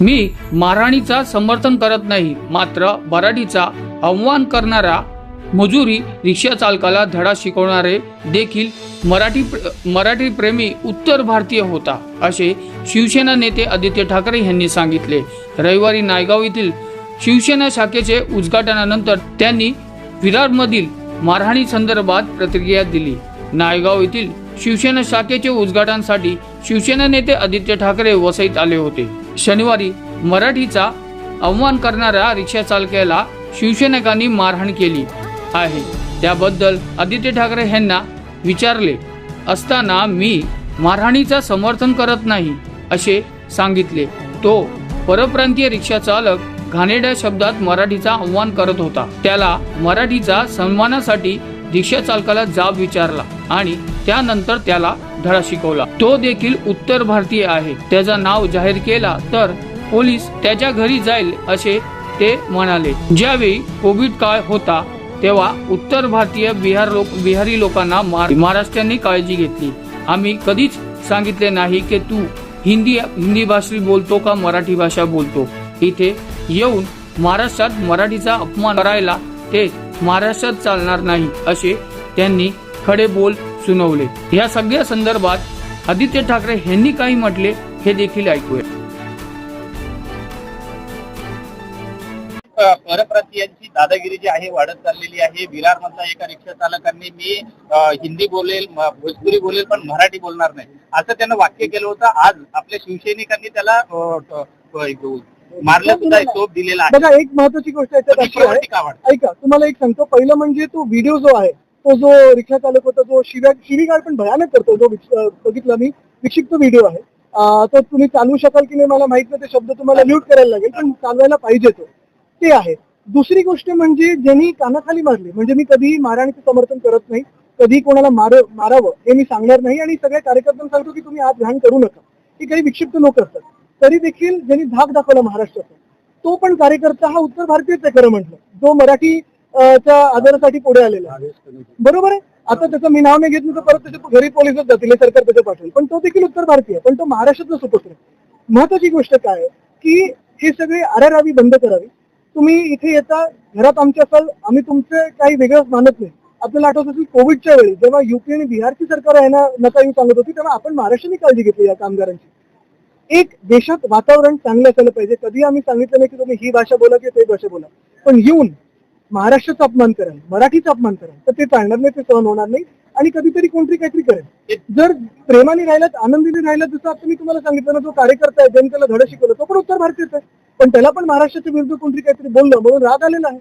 मी महाराणीचा समर्थन करत नाही मात्र मराठीचा आव्हान करणारा मजुरी रिक्षा चालकाला धडा शिकवणारे देखील मराठी मराठी प्रेमी उत्तर भारतीय होता असे शिवसेना नेते आदित्य ठाकरे यांनी सांगितले. रविवारी नायगाव येथील शिवसेना शाखेचे उद्घाटनानंतर त्यांनी विरारमधील मारहाणी संदर्भात प्रतिक्रिया दिली. नायगाव येथील शिवसेना शाखेचे उद्घाटनासाठी शिवसेना नेते आदित्य ठाकरे वसईत आले होते. शनिवारी मराठीचा अवमान करणाऱ्या रिक्षा चालकाला शिवसैनिकांनी मारहाण केली आहे. त्याबद्दल आदित्य ठाकरे यांना विचारले असताना मी मारहाणीचा समर्थन करत नाही असे सांगितले. तो परप्रांतीय रिक्षा चालक घाणेड्या शब्दात मराठीचा आव्हान करत होता. त्याला मराठीचा सन्मानासाठी रिक्षा चालकाला जाब विचारला आणि त्यानंतर त्याला धडा शिकवला. तो देखील उत्तर भारतीय आहे. त्याचा नाव जाहीर केला तर पोलीस त्याच्या घरी जाईल असे ते म्हणाले. ज्यावेळी कोविड काळ होता तेव्हा उत्तर भारतीय बिहार लोक बिहारी लोकांना महाराष्ट्रांनी काळजी घेतली. आम्ही कधीच सांगितले नाही की तू हिंदी हिंदी भाषा बोलतो का मराठी भाषा बोलतो. इथे येऊन महाराष्ट्रात मराठीचा अपमान करायला ते महाराष्ट्रात चालणार नाही असे त्यांनी खडे बोल सुनावले. या सगळ्या संदर्भात आदित्य ठाकरे यांनी काही म्हटले हे देखील ऐकूया. अ, परप्रांतीयांची दादागिरी जी आहे वाढत चाललेली आहे. विरार मधल्या एका रिक्षा चालकांनी मी हिंदी बोलेल भोजपुरी बोलेल पण मराठी बोलणार नाही. असं त्यानं वाक्य केलं होतं. आज आपल्या शिवसैनिकांनी त्याला मारलं सुद्धा आहे, तोप दिलेला आहे. बघा एक महत्वाची गोष्ट याच्यात ऐका तुम्हाला एक सांगतो पहिलं म्हणजे तो व्हिडिओ जो आहे तो जो रिक्षा चालक होता जो शिव्या शिवीगाळ पण भयानक करतो जो बघितला मी विक्षिप्त व्हिडिओ आहे. तो तुम्ही चालवू शकाल की नाही मला माहीत नाही ते शब्द तुम्हाला म्यूट करायला लागेल पण चालवायला पाहिजे तो. ते आहे. दुसरी गोष्ट म्हणजे ज्यांनी कानाखाली मारली म्हणजे मी कधीही मारहाणीचं समर्थन करत नाही कधी कोणाला मार मारावं हे मी सांगणार नाही आणि सगळ्या कार्यकर्त्यांना सांगतो की तुम्ही हात घाण करू नका. ही काही विक्षिप्त लोक असतात. तरी देखील ज्यांनी धाक दाखवला महाराष्ट्राचा तो पण कार्यकर्ता हा उत्तर भारतीयच आहे खरं म्हटलं. जो मराठी च्या आदरासाठी पुढे आलेला आहे. बरोबर आहे? आता त्याचं मी नाव नाही घेत तर परत त्याच्या घरी पोलिसच जातील हे सरकार त्याच्या पाठवेल पण तो देखील उत्तर भारतीय पण तो महाराष्ट्रातला सुपुत्र आहे. महत्वाची गोष्ट काय आहे? की हे सगळे आरारावी बंद करावी. तुम्ही इथे येता घरात आमच्या असाल आम्ही तुमचं काही वेगळंच मानत नाही. आपल्याला आठवत असेल कोविडच्या वेळी जेव्हा युपी आणि बिहारची सरकार आहे ना नका येऊ सांगत होती तेव्हा आपण महाराष्ट्राने काळजी घेतली या कामगारांची. एक देशात वातावरण चांगलं असायला पाहिजे. कधी आम्ही सांगितलं नाही की तुम्ही ही भाषा बोला किंवा ते भाषा बोला. पण येऊन महाराष्ट्राचा अपमान कराल मराठीचा अपमान कराल तर ते चालणार नाही ते सहन होणार नाही. आणि कधीतरी कोणतरी काहीतरी करेल. जर प्रेमाने राहिलात आनंदीने राहिलात जसं आता मी तुम्हाला सांगितलं ना जो कार्यकर्ता आहे ज्यांनी त्याला धडा शिकवलं तो पण उत्तर भारतीयच आहे. पण त्याला पण महाराष्ट्राच्या विरुद्ध कोणतरी काहीतरी बोललं म्हणून राग आलेला आहे.